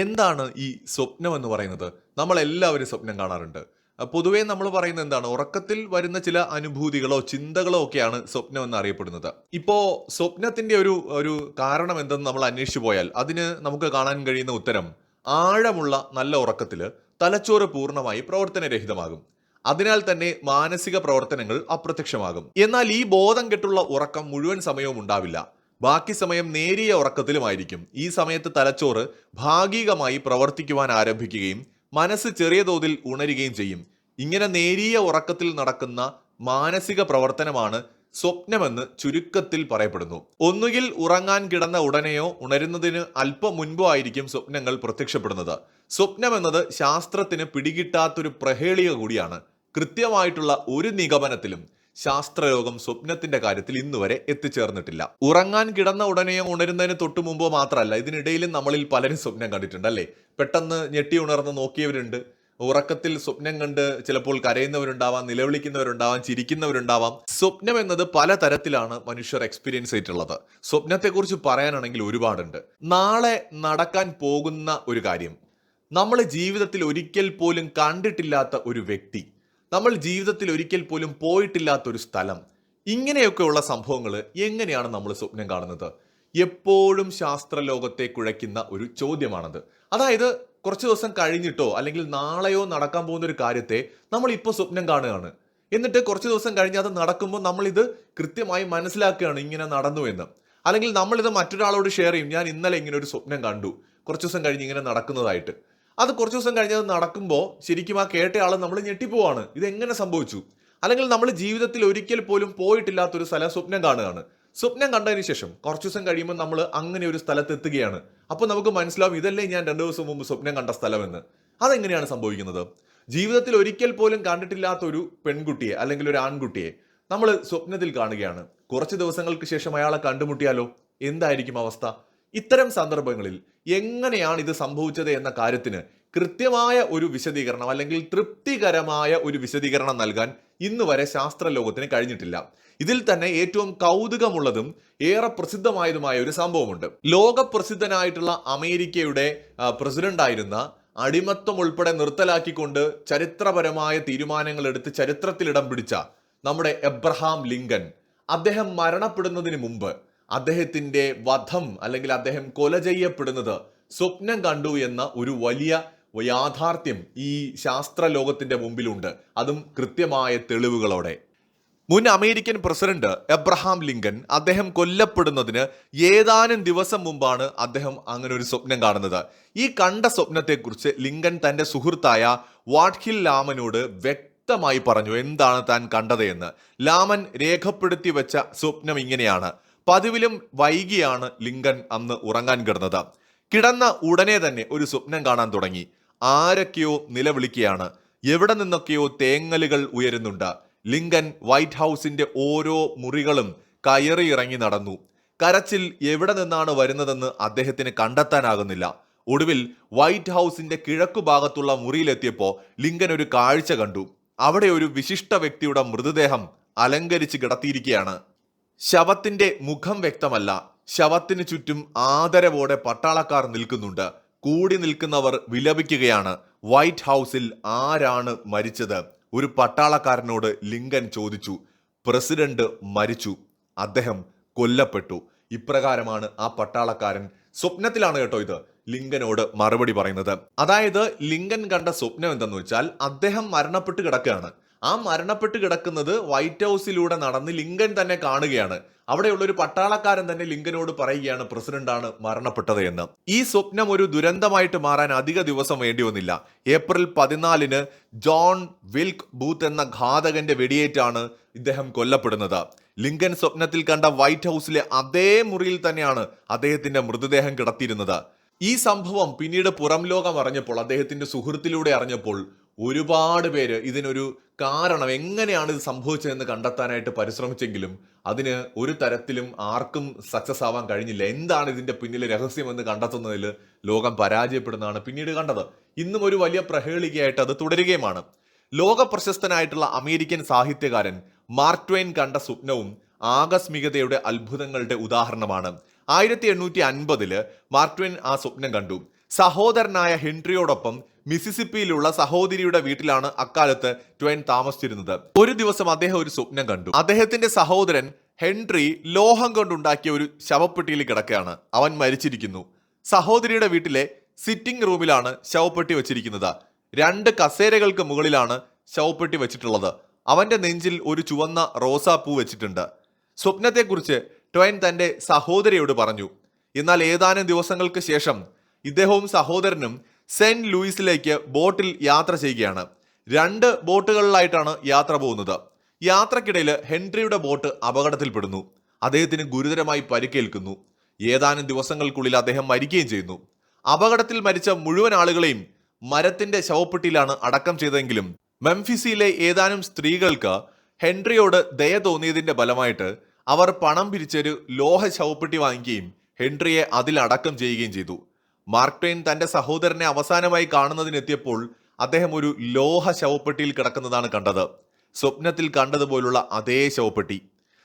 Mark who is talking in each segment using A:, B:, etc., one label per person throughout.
A: എന്താണ് ഈ സ്വപ്നം എന്ന് പറയുന്നത്? നമ്മൾ എല്ലാവരും സ്വപ്നം കാണാറുണ്ട്. പൊതുവേ നമ്മൾ പറയുന്നത് എന്താണ്? ഉറക്കത്തിൽ വരുന്ന ചില അനുഭൂതികളോ ചിന്തകളോ ഒക്കെയാണ് സ്വപ്നം എന്ന് അറിയപ്പെടുന്നത്. ഇപ്പോ സ്വപ്നത്തിന്റെ ഒരു ഒരു കാരണം എന്തെന്ന് നമ്മൾ അന്വേഷിച്ചു പോയാൽ അതിന് നമുക്ക് കാണാൻ കഴിയുന്ന ഉത്തരം ആഴമുള്ള നല്ല ഉറക്കത്തിൽ തലച്ചോറ് പൂർണമായി പ്രവർത്തനരഹിതമാകും. അതിനാൽ തന്നെ മാനസിക പ്രവർത്തനങ്ങൾ അപ്രത്യക്ഷമാകും. എന്നാൽ ഈ ബോധം കെട്ടുള്ള ഉറക്കം മുഴുവൻ സമയവും ഉണ്ടാവില്ല. ബാക്കി സമയം നേരിയ ഉറക്കത്തിലുമായിരിക്കും. ഈ സമയത്ത് തലച്ചോറ് ഭാഗികമായി പ്രവർത്തിക്കുവാൻ ആരംഭിക്കുകയും മനസ്സ് ചെറിയ തോതിൽ ഉണരുകയും ചെയ്യും. ഇങ്ങനെ നേരിയ ഉറക്കത്തിൽ നടക്കുന്ന മാനസിക പ്രവർത്തനമാണ് സ്വപ്നമെന്ന് ചുരുക്കത്തിൽ പറയപ്പെടുന്നു. ഒന്നുകിൽ ഉറങ്ങാൻ കിടന്ന ഉടനെയോ ഉണരുന്നതിന് അല്പം മുൻപോ ആയിരിക്കും സ്വപ്നങ്ങൾ പ്രത്യക്ഷപ്പെടുന്നത്. സ്വപ്നം എന്നത് ശാസ്ത്രത്തിന് പിടികിട്ടാത്തൊരു പ്രഹേളിക കൂടിയാണ്. കൃത്യമായിട്ടുള്ള ഒരു നിഗമനത്തിലും ശാസ്ത്രലോകം സ്വപ്നത്തിന്റെ കാര്യത്തിൽ ഇന്നുവരെ എത്തിച്ചേർന്നിട്ടില്ല. ഉറങ്ങാൻ കിടന്ന ഉടനെയോ ഉണരുന്നതിന് തൊട്ടു മുമ്പോ മാത്രമല്ല ഇതിനിടയിലും നമ്മളിൽ പലരും സ്വപ്നം കണ്ടിട്ടുണ്ട് അല്ലേ? പെട്ടെന്ന് ഞെട്ടി ഉണർന്ന് നോക്കിയവരുണ്ട്. ഉറക്കത്തിൽ സ്വപ്നം കണ്ട് ചിലപ്പോൾ കരയുന്നവരുണ്ടാവാം നിലവിളിക്കുന്നവരുണ്ടാവാം ചിരിക്കുന്നവരുണ്ടാവാം. സ്വപ്നം എന്നത് പല തരത്തിലാണ് മനുഷ്യർ എക്സ്പീരിയൻസ് ചെയ്തിട്ടുള്ളത്. സ്വപ്നത്തെക്കുറിച്ച് പറയാനാണെങ്കിൽ ഒരുപാടുണ്ട്. നാളെ നടക്കാൻ പോകുന്ന ഒരു കാര്യം. നമ്മൾ ജീവിതത്തിൽ ഒരിക്കൽ പോലും കണ്ടിട്ടില്ലാത്ത ഒരു വ്യക്തി നമ്മൾ ജീവിതത്തിൽ ഒരിക്കൽ പോലും പോയിട്ടില്ലാത്തൊരു സ്ഥലം. ഇങ്ങനെയൊക്കെയുള്ള സംഭവങ്ങൾ എങ്ങനെയാണ് നമ്മൾ സ്വപ്നം കാണുന്നത്? എപ്പോഴും ശാസ്ത്രലോകത്തെ കുഴയ്ക്കുന്ന ഒരു ചോദ്യമാണത്. അതായത് കുറച്ച് ദിവസം കഴിഞ്ഞിട്ടോ അല്ലെങ്കിൽ നാളെയോ നടക്കാൻ പോകുന്ന ഒരു കാര്യത്തെ നമ്മൾ ഇപ്പോൾ സ്വപ്നം കാണുകയാണ്. എന്നിട്ട് കുറച്ച് ദിവസം കഴിഞ്ഞ് അത് നടക്കുമ്പോൾ നമ്മളിത് കൃത്യമായി മനസ്സിലാക്കുകയാണ് ഇങ്ങനെ നടന്നു എന്ന്. അല്ലെങ്കിൽ നമ്മളിത് മറ്റൊരാളോട് ഷെയർ ചെയ്യും ഞാൻ ഇന്നലെ ഇങ്ങനെ ഒരു സ്വപ്നം കണ്ടു. കുറച്ച് ദിവസം കഴിഞ്ഞ് ഇങ്ങനെ നടക്കുന്നതായിട്ട്. അത് കുറച്ച് ദിവസം കഴിഞ്ഞത് നടക്കുമ്പോൾ ശരിക്കും ആ കേട്ടയാൾ നമ്മൾ ഞെട്ടിപ്പോവാണ്. ഇത് എങ്ങനെ സംഭവിച്ചു? അല്ലെങ്കിൽ നമ്മൾ ജീവിതത്തിൽ ഒരിക്കൽ പോലും പോയിട്ടില്ലാത്തൊരു സ്ഥലം സ്വപ്നം കാണുകയാണ്. സ്വപ്നം കണ്ടതിന് ശേഷം കുറച്ച് ദിവസം കഴിയുമ്പോൾ നമ്മൾ അങ്ങനെ ഒരു സ്ഥലത്ത് എത്തുകയാണ്. അപ്പോൾ നമുക്ക് മനസ്സിലാവും ഇതല്ലേ ഞാൻ രണ്ടു ദിവസം മുമ്പ് സ്വപ്നം കണ്ട സ്ഥലമെന്ന്. അതെങ്ങനെയാണ് സംഭവിക്കുന്നത്? ജീവിതത്തിൽ ഒരിക്കൽ പോലും കണ്ടിട്ടില്ലാത്ത ഒരു പെൺകുട്ടിയെ അല്ലെങ്കിൽ ഒരു ആൺകുട്ടിയെ നമ്മൾ സ്വപ്നത്തിൽ കാണുകയാണ്. കുറച്ച് ദിവസങ്ങൾക്ക് ശേഷം അയാളെ കണ്ടുമുട്ടിയാലോ? എന്തായിരിക്കും അവസ്ഥ? ഇത്തരം സന്ദർഭങ്ങളിൽ എങ്ങനെയാണ് ഇത് സംഭവിച്ചത് എന്ന കാര്യത്തിന് കൃത്യമായ ഒരു വിശദീകരണം അല്ലെങ്കിൽ തൃപ്തികരമായ ഒരു വിശദീകരണം നൽകാൻ ഇന്ന് വരെ ശാസ്ത്രലോകത്തിന് കഴിഞ്ഞിട്ടില്ല. ഇതിൽ തന്നെ ഏറ്റവും കൗതുകമുള്ളതും ഏറെ പ്രസിദ്ധമായതുമായ ഒരു സംഭവമുണ്ട്. ലോകപ്രസിദ്ധനായിട്ടുള്ള അമേരിക്കയുടെ പ്രസിഡന്റായിരുന്ന അടിമത്വം ഉൾപ്പെടെ നിർത്തലാക്കിക്കൊണ്ട് ചരിത്രപരമായ തീരുമാനങ്ങൾ എടുത്ത് ചരിത്രത്തിൽ ഇടം പിടിച്ച നമ്മുടെ എബ്രഹാം ലിങ്കൻ അദ്ദേഹം മരണപ്പെടുന്നതിന് മുമ്പ് അദ്ദേഹത്തിന്റെ വധം അല്ലെങ്കിൽ അദ്ദേഹം കൊല ചെയ്യപ്പെടുന്നത് സ്വപ്നം കണ്ടു എന്ന ഒരു വലിയ യാഥാർത്ഥ്യം ഈ ശാസ്ത്ര ലോകത്തിന്റെ മുമ്പിലുണ്ട്. അതും കൃത്യമായ തെളിവുകളോടെ. മുൻ അമേരിക്കൻ പ്രസിഡന്റ് എബ്രഹാം ലിങ്കൻ അദ്ദേഹം കൊല്ലപ്പെടുന്നതിന് ഏതാനും ദിവസം മുമ്പാണ് അദ്ദേഹം അങ്ങനെ ഒരു സ്വപ്നം കാണുന്നത്. ഈ കണ്ട സ്വപ്നത്തെക്കുറിച്ച് ലിങ്കൻ തന്റെ സുഹൃത്തായ വാട്ട്ഹിൽ ലാമനോട് വ്യക്തമായി പറഞ്ഞു എന്താണ് താൻ കണ്ടത് ലാമൻ രേഖപ്പെടുത്തി വെച്ച സ്വപ്നം ഇങ്ങനെയാണ്. പതിവിലും വൈകിയാണ് ലിങ്കൻ അന്ന് ഉറങ്ങാൻ കിടന്നത്. കിടന്ന ഉടനെ തന്നെ ഒരു സ്വപ്നം കാണാൻ തുടങ്ങി. ആരൊക്കെയോ നിലവിളിക്കുകയാണ്. എവിടെ നിന്നൊക്കെയോ തേങ്ങലുകൾ ഉയരുന്നുണ്ട്. ലിങ്കൻ വൈറ്റ് ഹൗസിന്റെ ഓരോ മുറികളും കയറി ഇറങ്ങി നടന്നു. കരച്ചിൽ എവിടെ നിന്നാണ് വരുന്നതെന്ന് അദ്ദേഹത്തിന് കണ്ടെത്താനാകുന്നില്ല. ഒടുവിൽ വൈറ്റ് ഹൗസിന്റെ കിഴക്കു ഭാഗത്തുള്ള മുറിയിലെത്തിയപ്പോൾ ലിങ്കൻ ഒരു കാഴ്ച കണ്ടു. അവിടെ ഒരു വിശിഷ്ട വ്യക്തിയുടെ മൃതദേഹം അലങ്കരിച്ച് കിടത്തിയിരിക്കുകയാണ്. ശവത്തിന്റെ മുഖം വ്യക്തമല്ല. ശവത്തിന് ചുറ്റും ആദരവോടെ പട്ടാളക്കാർ നിൽക്കുന്നുണ്ട്. കൂടി നിൽക്കുന്നവർ വിലപിക്കുകയാണ്. വൈറ്റ് ഹൗസിൽ ആരാണ് മരിച്ചത്? ഒരു പട്ടാളക്കാരനോട് ലിങ്കൻ ചോദിച്ചു. പ്രസിഡന്റ് മരിച്ചു. അദ്ദേഹം കൊല്ലപ്പെട്ടു. ഇപ്രകാരമാണ് ആ പട്ടാളക്കാരൻ സ്വപ്നത്തിലാണ് കേട്ടോ ഇത്. ലിങ്കനോട് മറുപടി പറയുന്നത്. അതായത് ലിങ്കൻ കണ്ട സ്വപ്നം എന്തെന്ന് വെച്ചാൽ അദ്ദേഹം മരണപ്പെട്ട് കിടക്കുകയാണ്. ആ മരണപ്പെട്ട് കിടക്കുന്നത് വൈറ്റ് ഹൗസിലൂടെ നടന്ന് ലിങ്കൻ തന്നെ കാണുകയാണ്. അവിടെയുള്ള ഒരു പട്ടാളക്കാരൻ തന്നെ ലിങ്കനോട് പറയുകയാണ് പ്രസിഡന്റാണ് മരണപ്പെട്ടത് എന്ന്. ഈ സ്വപ്നം ഒരു ദുരന്തമായിട്ട് മാറാൻ അധിക ദിവസം വേണ്ടി വന്നില്ല. ഏപ്രിൽ പതിനാലിന് ജോൺ വിൽക്ക് ബൂത്ത് എന്ന ഘാതകന്റെ വെടിയേറ്റാണ് ഇദ്ദേഹം കൊല്ലപ്പെടുന്നത്. ലിങ്കൻ സ്വപ്നത്തിൽ കണ്ട വൈറ്റ് ഹൗസിലെ അതേ മുറിയിൽ തന്നെയാണ് അദ്ദേഹത്തിന്റെ മൃതദേഹം കിടത്തിയിരുന്നത്. ഈ സംഭവം പിന്നീട് പുറം ലോകം അറിഞ്ഞപ്പോൾ അദ്ദേഹത്തിന്റെ സുഹൃത്തിലൂടെ അറിഞ്ഞപ്പോൾ ഒരുപാട് പേര് ഇതിനൊരു കാരണം എങ്ങനെയാണ് ഇത് സംഭവിച്ചതെന്ന് കണ്ടെത്താനായിട്ട് പരിശ്രമിച്ചെങ്കിലും അതിന് ഒരു തരത്തിലും ആർക്കും സക്സസ് ആവാൻ കഴിഞ്ഞില്ല. എന്താണ് ഇതിന്റെ പിന്നിലെ രഹസ്യം എന്ന് കണ്ടെത്തുന്നതിൽ ലോകം പരാജയപ്പെടുന്നതാണ് പിന്നീട് കണ്ടത്. ഇന്നും ഒരു വലിയ പ്രഹേളികയായിട്ട് അത് തുടരുകയുമാണ്. ലോക പ്രശസ്തനായിട്ടുള്ള അമേരിക്കൻ സാഹിത്യകാരൻ മാർട്ട്വെയിൻ കണ്ട സ്വപ്നവും ആകസ്മികതയുടെ അത്ഭുതങ്ങളുടെ ഉദാഹരണമാണ്. ആയിരത്തി എണ്ണൂറ്റി അൻപതിൽ മാർട്ട്വെയിൻ ആ സ്വപ്നം കണ്ടു. സഹോദരനായ ഹെൻറിയോടൊപ്പം മിസിസിപ്പിയിലുള്ള സഹോദരിയുടെ വീട്ടിലാണ് അക്കാലത്ത് ട്വൈൻ താമസിച്ചിരുന്നത്. ഒരു ദിവസം അദ്ദേഹം ഒരു സ്വപ്നം കണ്ടു. അദ്ദേഹത്തിന്റെ സഹോദരൻ ഹെൻറി ലോഹം കൊണ്ടുണ്ടാക്കിയ ഒരു ശവപ്പെട്ടിയിൽ കിടക്കുകയാണ്. അവൻ മരിച്ചിരിക്കുന്നു. സഹോദരിയുടെ വീട്ടിലെ സിറ്റിംഗ് റൂമിലാണ് ശവപ്പെട്ടി വെച്ചിരിക്കുന്നത്. രണ്ട് കസേരകൾക്ക് മുകളിലാണ് ശവപ്പെട്ടി വെച്ചിട്ടുള്ളത്. അവന്റെ നെഞ്ചിൽ ഒരു ചുവന്ന റോസാപ്പൂ വെച്ചിട്ടുണ്ട്. സ്വപ്നത്തെക്കുറിച്ച് ട്വൈൻ തന്റെ സഹോദരിയോട് പറഞ്ഞു. എന്നാൽ ഏതാനും ദിവസങ്ങൾക്ക് ശേഷം ഇദ്ദേഹവും സഹോദരനും സെന്റ് ലൂയിസിലേക്ക് ബോട്ടിൽ യാത്ര ചെയ്യുകയാണ്. രണ്ട് ബോട്ടുകളിലായിട്ടാണ് യാത്ര പോകുന്നത്. യാത്രക്കിടയിൽ ഹെൻറിയുടെ ബോട്ട് അപകടത്തിൽപ്പെടുന്നു. അദ്ദേഹത്തിന് ഗുരുതരമായി പരിക്കേൽക്കുന്നു. ഏതാനും ദിവസങ്ങൾക്കുള്ളിൽ അദ്ദേഹം മരിക്കുകയും ചെയ്യുന്നു. അപകടത്തിൽ മരിച്ച മുഴുവൻ ആളുകളെയും മരത്തിന്റെ ശവപ്പെട്ടിയിലാണ് അടക്കം ചെയ്തതെങ്കിലും മെംഫിസിയിലെ ഏതാനും സ്ത്രീകൾക്ക് ഹെൻറിയോട് ദയ തോന്നിയതിന്റെ ഫലമായിട്ട് അവർ പണം പിരിച്ചൊരു ലോഹ ശവപ്പെട്ടി വാങ്ങിക്കുകയും ഹെൻറിയെ അതിൽ അടക്കം ചെയ്യുകയും ചെയ്തു. മാർക്ക് ട്വെയിൻ തന്റെ സഹോദരനെ അവസാനമായി കാണുന്നതിനെത്തിയപ്പോൾ അദ്ദേഹം ഒരു ലോഹ ശവപ്പെട്ടിയിൽ കിടക്കുന്നതാണ് കണ്ടത്. സ്വപ്നത്തിൽ കണ്ടതുപോലുള്ള അതേ ശവപ്പെട്ടി.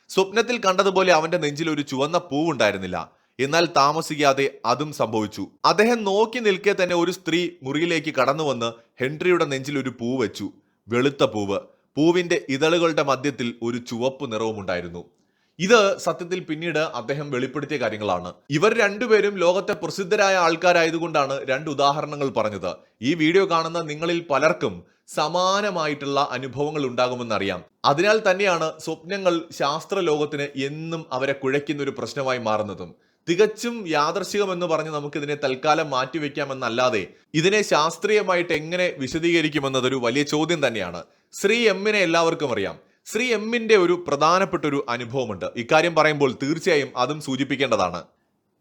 A: സ്വപ്നത്തിൽ കണ്ടതുപോലെ അവന്റെ നെഞ്ചിൽ ഒരു ചുവന്ന പൂവുണ്ടായിരുന്നില്ല. എന്നാൽ താമസിക്കാതെ അതും സംഭവിച്ചു. അദ്ദേഹം നോക്കി നിൽക്കെ തന്നെ ഒരു സ്ത്രീ മുറിയിലേക്ക് കടന്നു വന്ന് ഹെൻറിയുടെ നെഞ്ചിൽ ഒരു പൂ വെച്ചു. വെളുത്ത പൂവ്. പൂവിന്റെ ഇതളുകളുടെ മധ്യത്തിൽ ഒരു ചുവപ്പ് നിറവും ഉണ്ടായിരുന്നു ഇത് സത്യത്തിൽ പിന്നീട് അദ്ദേഹം വെളിപ്പെടുത്തിയ കാര്യങ്ങളാണ്. ഇവർ രണ്ടുപേരും ലോകത്തെ പ്രസിദ്ധരായ ആൾക്കാരായതുകൊണ്ടാണ് രണ്ട് ഉദാഹരണങ്ങൾ പറഞ്ഞത്. ഈ വീഡിയോ കാണുന്ന നിങ്ങളിൽ പലർക്കും സമാനമായിട്ടുള്ള അനുഭവങ്ങൾ ഉണ്ടാകുമെന്നറിയാം. അതിനാൽ തന്നെയാണ് സ്വപ്നങ്ങൾ ശാസ്ത്ര ലോകത്തിന് എന്നും അവരെ കുഴയ്ക്കുന്ന ഒരു പ്രശ്നമായി മാറുന്നതും. തികച്ചും യാദർശികമെന്ന് പറഞ്ഞ് നമുക്കിതിനെ തൽക്കാലം മാറ്റിവെക്കാമെന്നല്ലാതെ ഇതിനെ ശാസ്ത്രീയമായിട്ട് എങ്ങനെ വിശദീകരിക്കുമെന്നതൊരു വലിയ ചോദ്യം തന്നെയാണ്. ശ്രീ എമ്മിനെ എല്ലാവർക്കും അറിയാം. ശ്രീ എമ്മിന്റെ ഒരു പ്രധാനപ്പെട്ട ഒരു അനുഭവമുണ്ട്. ഇക്കാര്യം പറയുമ്പോൾ തീർച്ചയായും അതും സൂചിപ്പിക്കേണ്ടതാണ്.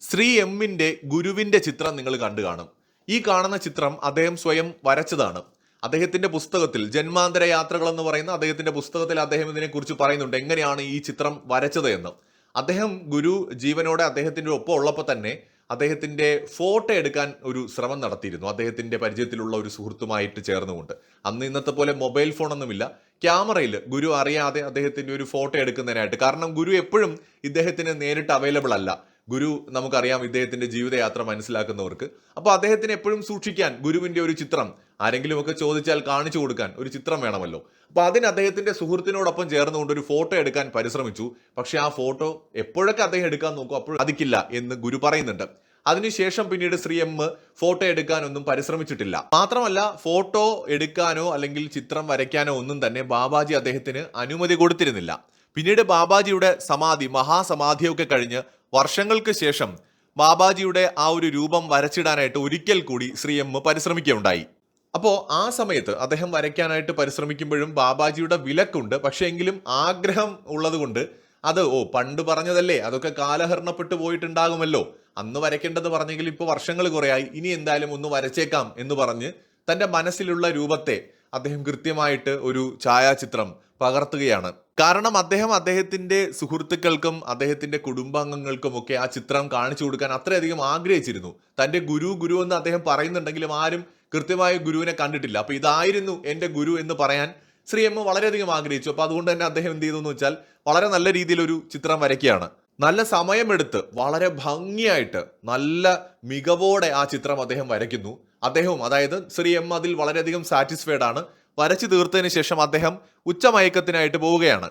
A: ശ്രീ എമ്മിന്റെ ഗുരുവിന്റെ ചിത്രം നിങ്ങൾ കണ്ടു കാണും. ഈ കാണുന്ന ചിത്രം അദ്ദേഹം സ്വയം വരച്ചതാണ്. അദ്ദേഹത്തിന്റെ പുസ്തകത്തിൽ ജന്മാന്തര യാത്രകൾ എന്ന് പറയുന്ന അദ്ദേഹത്തിന്റെ പുസ്തകത്തിൽ അദ്ദേഹം ഇതിനെക്കുറിച്ച് പറയുന്നുണ്ട്. എങ്ങനെയാണ് ഈ ചിത്രം വരച്ചത് എന്ന്. അദ്ദേഹം ഗുരു ജീവനോടെ അദ്ദേഹത്തിന്റെ ഒപ്പം ഉള്ളപ്പോൾ തന്നെ അദ്ദേഹത്തിന്റെ ഫോട്ടോ എടുക്കാൻ ഒരു ശ്രമം നടത്തിയിരുന്നു. അദ്ദേഹത്തിന്റെ പരിചയത്തിലുള്ള ഒരു സുഹൃത്തുമായിട്ട് ചേർന്നുകൊണ്ട്. അന്ന് ഇന്നത്തെ പോലെ മൊബൈൽ ഫോണൊന്നുമില്ല. ക്യാമറയിൽ ഗുരു അറിയാതെ അദ്ദേഹത്തിന്റെ ഒരു ഫോട്ടോ എടുക്കുന്നതിനായിട്ട്. കാരണം ഗുരു എപ്പോഴും ഇദ്ദേഹത്തിന് നേരിട്ട് അവൈലബിൾ അല്ല. ഗുരു നമുക്കറിയാം ഇദ്ദേഹത്തിന്റെ ജീവിതയാത്ര മനസ്സിലാക്കുന്നവർക്ക്. അപ്പോൾ അദ്ദേഹത്തിന് എപ്പോഴും സൂക്ഷിക്കാൻ ഗുരുവിന്റെ ഒരു ചിത്രം ആരെങ്കിലുമൊക്കെ ചോദിച്ചാൽ കാണിച്ചു കൊടുക്കാൻ ഒരു ചിത്രം വേണമല്ലോ. അപ്പൊ അതിന് അദ്ദേഹത്തിന്റെ സുഹൃത്തിനോടൊപ്പം ചേർന്നുകൊണ്ട് ഒരു ഫോട്ടോ എടുക്കാൻ പരിശ്രമിച്ചു. പക്ഷെ ആ ഫോട്ടോ എപ്പോഴൊക്കെ അദ്ദേഹം എടുക്കാൻ നോക്കും അപ്പോൾ അതിക്കില്ല എന്ന് ഗുരു പറയുന്നുണ്ട്. അതിനുശേഷം പിന്നീട് ശ്രീ എം ഫോട്ടോ എടുക്കാനൊന്നും പരിശ്രമിച്ചിട്ടില്ല. മാത്രമല്ല ഫോട്ടോ എടുക്കാനോ അല്ലെങ്കിൽ ചിത്രം വരയ്ക്കാനോ ഒന്നും തന്നെ ബാബാജി അദ്ദേഹത്തിന് അനുമതി കൊടുത്തിരുന്നില്ല. പിന്നീട് ബാബാജിയുടെ സമാധി മഹാസമാധിയൊക്കെ കഴിഞ്ഞ് വർഷങ്ങൾക്ക് ശേഷം ബാബാജിയുടെ ആ ഒരു രൂപം വരച്ചിടാനായിട്ട് ഒരിക്കൽ കൂടി ശ്രീ എം പരിശ്രമിക്കുകയുണ്ടായി. അപ്പോൾ ആ സമയത്ത് അദ്ദേഹം വരയ്ക്കാനായിട്ട് പരിശ്രമിക്കുമ്പോഴും ബാബാജിയുടെ വിലക്കുണ്ട്. പക്ഷേ എങ്കിലും ആഗ്രഹം ഉള്ളതുകൊണ്ട് അത് ഓ പണ്ട് പറഞ്ഞതല്ലേ അതൊക്കെ കാലഹരണപ്പെട്ടു പോയിട്ടുണ്ടാകുമല്ലോ. അന്ന് വരയ്ക്കേണ്ടത് പറഞ്ഞെങ്കിലും ഇപ്പോൾ വർഷങ്ങൾ കുറയായി. ഇനി എന്തായാലും ഒന്ന് വരച്ചേക്കാം എന്ന് പറഞ്ഞ് തന്റെ മനസ്സിലുള്ള രൂപത്തെ അദ്ദേഹം കൃത്യമായിട്ട് ഒരു ഛായാചിത്രം പകർത്തുകയാണ്. കാരണം അദ്ദേഹം അദ്ദേഹത്തിന്റെ സുഹൃത്തുക്കൾക്കും അദ്ദേഹത്തിന്റെ കുടുംബാംഗങ്ങൾക്കും ഒക്കെ ആ ചിത്രം കാണിച്ചു കൊടുക്കാൻ അത്രയധികം ആഗ്രഹിച്ചിരുന്നു. തന്റെ ഗുരു ഗുരു എന്ന് അദ്ദേഹം പറയുന്നുണ്ടെങ്കിലും ആരും കൃത്യമായ ഗുരുവിനെ കണ്ടിട്ടില്ല. അപ്പൊ ഇതായിരുന്നു എന്റെ ഗുരു എന്ന് പറയാൻ ശ്രീ എം വളരെയധികം ആഗ്രഹിച്ചു. അപ്പൊ അതുകൊണ്ട് തന്നെ അദ്ദേഹം എന്ത് ചെയ്തു എന്ന് വെച്ചാൽ വളരെ നല്ല രീതിയിൽ ഒരു ചിത്രം വരയ്ക്കുകയാണ്. നല്ല സമയമെടുത്ത് വളരെ ഭംഗിയായിട്ട് നല്ല മികവോടെ ആ ചിത്രം അദ്ദേഹം വരയ്ക്കുന്നു. അദ്ദേഹവും അതായത് ശ്രീ എം അതിൽ വളരെയധികം സാറ്റിസ്ഫൈഡ് ആണ്. വരച്ചു തീർത്തതിന് ശേഷം അദ്ദേഹം ഉച്ചമയക്കത്തിനായിട്ട് പോവുകയാണ്.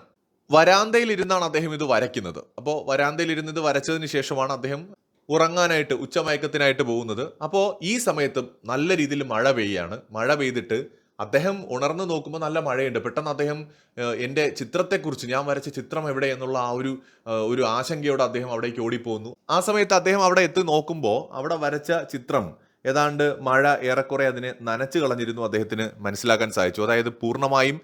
A: വരാന്തയിൽ ഇരുന്നാണ് അദ്ദേഹം ഇത് വരയ്ക്കുന്നത്. അപ്പോൾ വരാന്തയിൽ ഇരുന്ന് ഇത് വരച്ചതിന് ശേഷമാണ് അദ്ദേഹം ഉറങ്ങാനായിട്ട് ഉച്ചമയക്കത്തിനായിട്ട് പോകുന്നത്. അപ്പോൾ ഈ സമയത്തും നല്ല രീതിയിൽ മഴ പെയ്യാണ്. മഴ പെയ്തിട്ട് അദ്ദേഹം ഉണർന്നു നോക്കുമ്പോൾ നല്ല മഴയുണ്ട്. പെട്ടെന്ന് അദ്ദേഹം എന്റെ ചിത്രത്തെക്കുറിച്ച് ഞാൻ വരച്ച ചിത്രം എവിടെ എന്നുള്ള ആ ഒരു ഒരു ആശങ്കയോടെ അദ്ദേഹം അവിടേക്ക് ഓടിപ്പോകുന്നു. ആ സമയത്ത് അദ്ദേഹം അവിടെ എത്തി നോക്കുമ്പോൾ അവിടെ വരച്ച ചിത്രം ഏതാണ്ട് മഴ ഏറെക്കുറെ അതിനെ നനച്ചു കളഞ്ഞിരുന്നു അദ്ദേഹത്തിന് മനസ്സിലാക്കാൻ സാധിച്ചു. അതായത് പൂർണമായും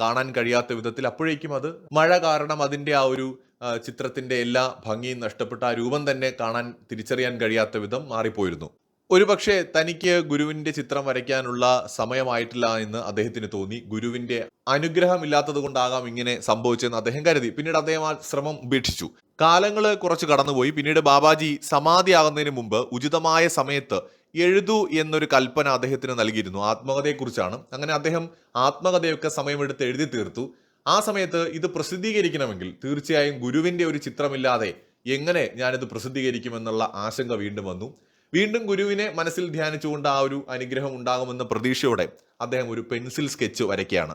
A: കാണാൻ കഴിയാത്ത വിധത്തിൽ അപ്പോഴേക്കും അത് മഴ കാരണം അതിന്റെ ആ ഒരു ചിത്രത്തിന്റെ എല്ലാ ഭംഗിയും നഷ്ടപ്പെട്ട ആ രൂപം തന്നെ കാണാൻ തിരിച്ചറിയാൻ കഴിയാത്ത വിധം മാറിപ്പോയിരുന്നു. ഒരുപക്ഷെ തനിക്ക് ഗുരുവിന്റെ ചിത്രം വരയ്ക്കാനുള്ള സമയമായിട്ടില്ല എന്ന് അദ്ദേഹത്തിന് തോന്നി. ഗുരുവിന്റെ അനുഗ്രഹമില്ലാത്തത് കൊണ്ടാകാം ഇങ്ങനെ സംഭവിച്ചെന്ന് അദ്ദേഹം കരുതി. പിന്നീട് അദ്ദേഹം ആ ശ്രമം ഉപേക്ഷിച്ചു. കാലങ്ങൾ കുറച്ച് കടന്നുപോയി. പിന്നീട് ബാബാജി സമാധിയാകുന്നതിന് മുമ്പ് ഉചിതമായ സമയത്ത് എഴുതൂ എന്നൊരു കൽപ്പന അദ്ദേഹത്തിന് നൽകിയിരുന്നു ആത്മകഥയെക്കുറിച്ചാണ്. അങ്ങനെ അദ്ദേഹം ആത്മകഥയൊക്കെ സമയമെടുത്ത് എഴുതി തീർത്തു. ആ സമയത്ത് ഇത് പ്രസിദ്ധീകരിക്കണമെങ്കിൽ തീർച്ചയായും ഗുരുവിന്റെ ഒരു ചിത്രമില്ലാതെ എങ്ങനെ ഞാനിത് പ്രസിദ്ധീകരിക്കുമെന്നുള്ള ആശങ്ക വീണ്ടും വന്നു. വീണ്ടും ഗുരുവിനെ മനസ്സിൽ ധ്യാനിച്ചുകൊണ്ട് ആ ഒരു അനുഗ്രഹം ഉണ്ടാകുമെന്ന പ്രതീക്ഷയോടെ അദ്ദേഹം ഒരു പെൻസിൽ സ്കെച്ച് വരയ്ക്കുകയാണ്.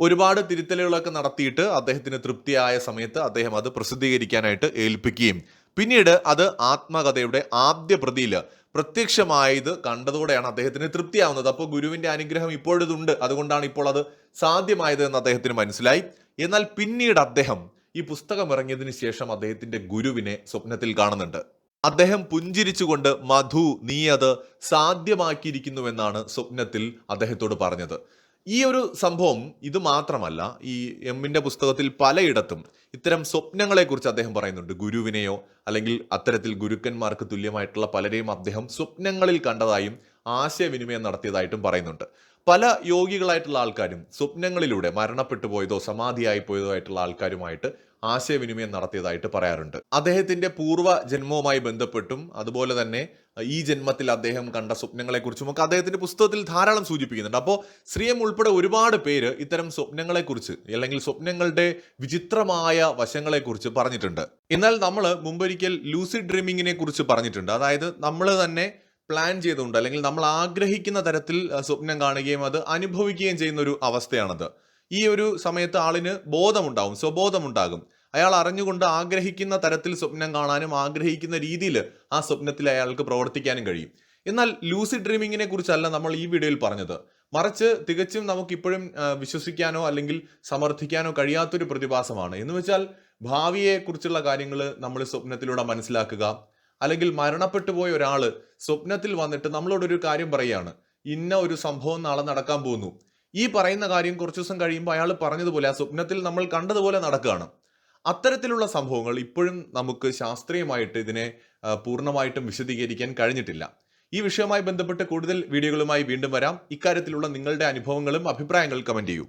A: ഒരുപാട് തിരുത്തലുകളൊക്കെ നടത്തിയിട്ട് അദ്ദേഹത്തിന് തൃപ്തിയായ സമയത്ത് അദ്ദേഹം അത് പ്രസിദ്ധീകരിക്കാനായിട്ട് ഏൽപ്പിക്കുകയും. പിന്നീട് അത് ആത്മകഥയുടെ ആദ്യ പ്രതിയിൽ പ്രത്യക്ഷമായത് കണ്ടതോടെയാണ് അദ്ദേഹത്തിന് തൃപ്തിയാവുന്നത്. അപ്പോൾ ഗുരുവിന്റെ അനുഗ്രഹം ഇപ്പോഴിതുണ്ട്. അതുകൊണ്ടാണ് ഇപ്പോൾ അത് സാധ്യമായത് എന്ന് അദ്ദേഹത്തിന് മനസ്സിലായി. എന്നാൽ പിന്നീട് അദ്ദേഹം ഈ പുസ്തകം ഇറങ്ങിയതിന് ശേഷം അദ്ദേഹത്തിന്റെ ഗുരുവിനെ സ്വപ്നത്തിൽ കാണുന്നുണ്ട്. അദ്ദേഹം പുഞ്ചിരിച്ചുകൊണ്ട് മധു നീ അത് സാധ്യമാക്കിയിരിക്കുന്നുവെന്നാണ് സ്വപ്നത്തിൽ അദ്ദേഹത്തോട് പറഞ്ഞത്. ഈ ഒരു സംഭവം ഇത് മാത്രമല്ല ഈ എമ്മിന്റെ പുസ്തകത്തിൽ പലയിടത്തും ഇത്തരം സ്വപ്നങ്ങളെക്കുറിച്ച് അദ്ദേഹം പറയുന്നുണ്ട്. ഗുരുവിനെയോ അല്ലെങ്കിൽ അത്തരത്തിൽ ഗുരുക്കന്മാർക്ക് തുല്യമായിട്ടുള്ള പലരെയും അദ്ദേഹം സ്വപ്നങ്ങളിൽ കണ്ടതായും ആശയവിനിമയം നടത്തിയതായിട്ടും പറയുന്നുണ്ട്. പല യോഗികളായിട്ടുള്ള ആൾക്കാരും സ്വപ്നങ്ങളിലൂടെ മരണപ്പെട്ടു പോയതോ സമാധിയായി പോയതോ ആയിട്ടുള്ള ആൾക്കാരുമായിട്ട് ആശയവിനിമയം നടത്തിയതായിട്ട് പറയാറുണ്ട്. അദ്ദേഹത്തിന്റെ പൂർവ ജന്മവുമായി ബന്ധപ്പെട്ടും അതുപോലെ തന്നെ ഈ ജന്മത്തിൽ അദ്ദേഹം കണ്ട സ്വപ്നങ്ങളെക്കുറിച്ചും ഒക്കെ അദ്ദേഹത്തിന്റെ പുസ്തകത്തിൽ ധാരാളം സൂചിപ്പിക്കുന്നുണ്ട്. അപ്പോൾ ശ്രീയം ഉൾപ്പെടെ ഒരുപാട് പേര് ഇത്തരം സ്വപ്നങ്ങളെക്കുറിച്ച് അല്ലെങ്കിൽ സ്വപ്നങ്ങളുടെ വിചിത്രമായ വശങ്ങളെക്കുറിച്ച് പറഞ്ഞിട്ടുണ്ട്. എന്നാൽ നമ്മൾ മുമ്പൊരിക്കൽ ലൂസിഡ് ഡ്രീമിങ്ങിനെ കുറിച്ച് പറഞ്ഞിട്ടുണ്ട്. അതായത് നമ്മൾ തന്നെ പ്ലാൻ ചെയ്തുകൊണ്ട് അല്ലെങ്കിൽ നമ്മൾ ആഗ്രഹിക്കുന്ന തരത്തിൽ സ്വപ്നം കാണുകയും അത് അനുഭവിക്കുകയും ചെയ്യുന്ന ഒരു അവസ്ഥയാണത്. ഈ ഒരു സമയത്ത് ആളിന് ബോധമുണ്ടാവും. സ്വബോധമുണ്ടാകും. അയാൾ അറിഞ്ഞുകൊണ്ട് ആഗ്രഹിക്കുന്ന തരത്തിൽ സ്വപ്നം കാണാനും ആഗ്രഹിക്കുന്ന രീതിയിൽ ആ സ്വപ്നത്തിൽ അയാൾക്ക് പ്രവർത്തിക്കാനും കഴിയും. എന്നാൽ ലൂസിഡ് ഡ്രീമിങ്ങിനെ കുറിച്ചല്ല നമ്മൾ ഈ വീഡിയോയിൽ പറഞ്ഞത്. മറിച്ച് തികച്ചും നമുക്കിപ്പോഴും വിശ്വസിക്കാനോ അല്ലെങ്കിൽ സമർത്ഥിക്കാനോ കഴിയാത്തൊരു പ്രതിഭാസമാണ്. എന്ന് വെച്ചാൽ ഭാവിയെക്കുറിച്ചുള്ള കാര്യങ്ങൾ നമ്മൾ സ്വപ്നത്തിലൂടെ മനസ്സിലാക്കുക അല്ലെങ്കിൽ മരണപ്പെട്ടു പോയ ഒരാൾ സ്വപ്നത്തിൽ വന്നിട്ട് നമ്മളോടൊരു കാര്യം പറയുകയാണ്. ഇന്ന ഒരു സംഭവം നാളെ നടക്കാൻ പോകുന്നു. ഈ പറയുന്ന കാര്യം കുറച്ച് ദിവസം കഴിയുമ്പോൾ അയാൾ പറഞ്ഞതുപോലെ ആ സ്വപ്നത്തിൽ നമ്മൾ കണ്ടതുപോലെ നടക്കുകയാണ്. അത്തരത്തിലുള്ള സംഭവങ്ങൾ ഇപ്പോഴും നമുക്ക് ശാസ്ത്രീയമായിട്ട് ഇതിനെ പൂർണമായിട്ടും വിശദീകരിക്കാൻ കഴിഞ്ഞിട്ടില്ല. ഈ വിഷയവുമായി ബന്ധപ്പെട്ട് കൂടുതൽ വീഡിയോകളുമായി വീണ്ടും വരാം. ഇക്കാര്യത്തിലുള്ള നിങ്ങളുടെ അനുഭവങ്ങളും അഭിപ്രായങ്ങളും കമന്റ് ചെയ്യൂ.